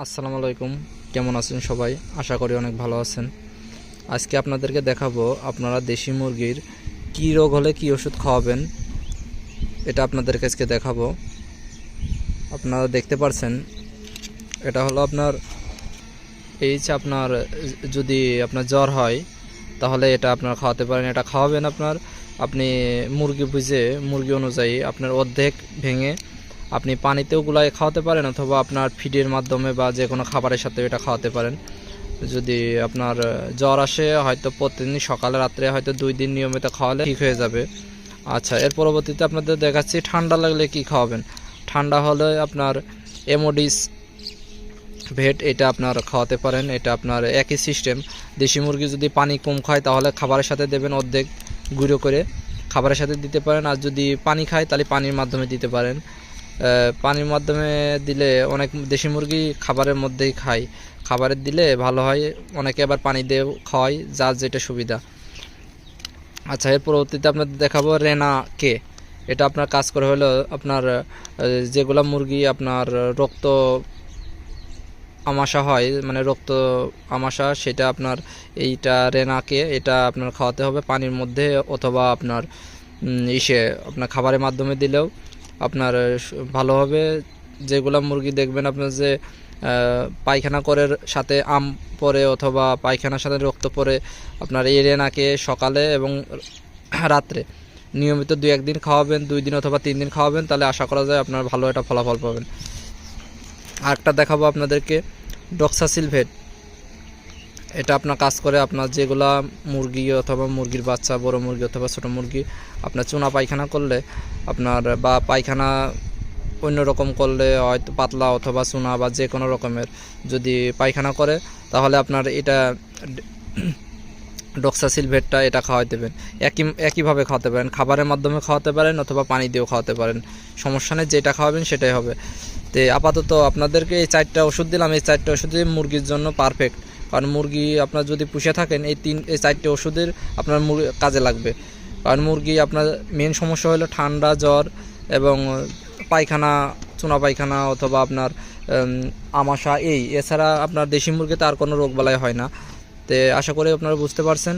আসসালামু আলাইকুম। কেমন আছেন সবাই? আশা করি অনেক ভালো আছেন। আজকে আপনাদেরকে দেখাবো আপনারা দেশি মুরগির কী রোগ হলে কী ওষুধ খাওয়াবেন। এটা আপনাদেরকে আজকে দেখাবো। আপনারা দেখতে পারছেন, এটা হলো আপনার এই যে আপনার যদি আপনার জ্বর হয়, তাহলে এটা আপনার খাওয়াতে পারেন। এটা খাওয়াবেন আপনার, আপনি মুরগি বুঝে, মুরগি অনুযায়ী আপনার অর্ধেক ভেঙে আপনি পানিতেও গুলাই খাওয়াতে পারেন অথবা আপনার ফিডের মাধ্যমে বা যে কোনো খাবারের সাথে এটা খাওয়াতে পারেন। যদি আপনার জ্বর আসে, হয়তো প্রতিদিন সকালে, রাত্রে হয়তো দুই দিন নিয়মিত খাওয়ালে ঠিক হয়ে যাবে। আচ্ছা এর পরবর্তীতে আপনাদের দেখাচ্ছি ঠান্ডা লাগলে কি খাওয়াবেন। ঠান্ডা হলে আপনার এমোডিস ভেট, এটা আপনার খাওয়াতে পারেন। এটা আপনার একই সিস্টেম দেশি মুরগি যদি পানি কম খায়, তাহলে খাবারের সাথে দেবেন অর্ধেক গুঁড়ো করে। খাবারের সাথে দিতে পারেন, আর যদি পানি খায়, তাহলে পানির মাধ্যমে দিতে পারেন। পানির মাধ্যমে দিলে অনেক দেশি মুরগি খাবারের মধ্যেই খায়। খাবারের দিলে ভালো হয়, অনেকে আবার পানি দিয়ে খাওয়ায়, যার যেটা সুবিধা। আচ্ছা এর পরবর্তীতে আপনাদের দেখাবো রেনা কে। এটা আপনার কাজ করে হলো আপনার যেগুলা মুরগি আপনার রক্ত আমাশা হয় মানে রক্ত আমাশা, সেটা আপনার এইটা রেনাকে এটা আপনার খাওয়াতে হবে পানির মধ্যে অথবা আপনার ইসে, আপনার খাবারের মাধ্যমে দিলেও। আপনার স- ভালো হবে। যেগুলা মুরগি দেখবেন আপনার যে পায়খানা করের সাথে আম পরে অথবা পায়খানার সাথে রক্ত পরে আপনার এই রেনাকে সকালে এবং রাত্রে। নিয়মিত দুই একদিন খাওয়াবেন, দুই দিন অথবা তিন দিন খাওয়াবেন, তাহলে আশা করা যায় আপনার ভালো একটা ফলাফল পাবেন। আরেকটা দেখাবো আপনাদেরকে ডক্সাসিলভেট এটা আপনার কাজ করে আপনার যেগুলা মুরগি অথবা মুরগির বাচ্চা, বড় মুরগি অথবা ছোট মুরগি, আপনার চুনা পায়খানা করলে আপনার বা পায়খানা অন্য রকম করলে হয়তো পাতলা অথবা চুনা বা যে কোনো রকমের যদি পায়খানা করে, তাহলে আপনার এটা ডক্সাসিলভেটটা এটা খাওয়াই দেবেন একই, একইভাবে খাওয়াতে পারেন। খাবারের মাধ্যমে খাওয়াতে পারেন অথবা পানি দিয়েও খাওয়াতে পারেন। সমস্যা নেই, যেটা খাওয়াবেন সেটাই হবে। তো আপাতত আপনাদেরকে এই চারটা ওষুধ দিলাম, এই চারটা ওষুধই মুরগির জন্য পারফেক্ট কারণ মুরগি আপনার যদি পুষে থাকেন, এই তিন, এই চারটে ওষুধের আপনার কাজে লাগবে। কারণ মুরগি আপনার মেন সমস্যা হলো ঠান্ডা, জ্বর এবং পায়খানা, চুনা পায়খানা অথবা আপনার আমাশা, এই। এছাড়া আপনার দেশি মুরগিতে আর কোনো রোগবালাই হয় না। তো আশা করি আপনারা বুঝতে পারছেন।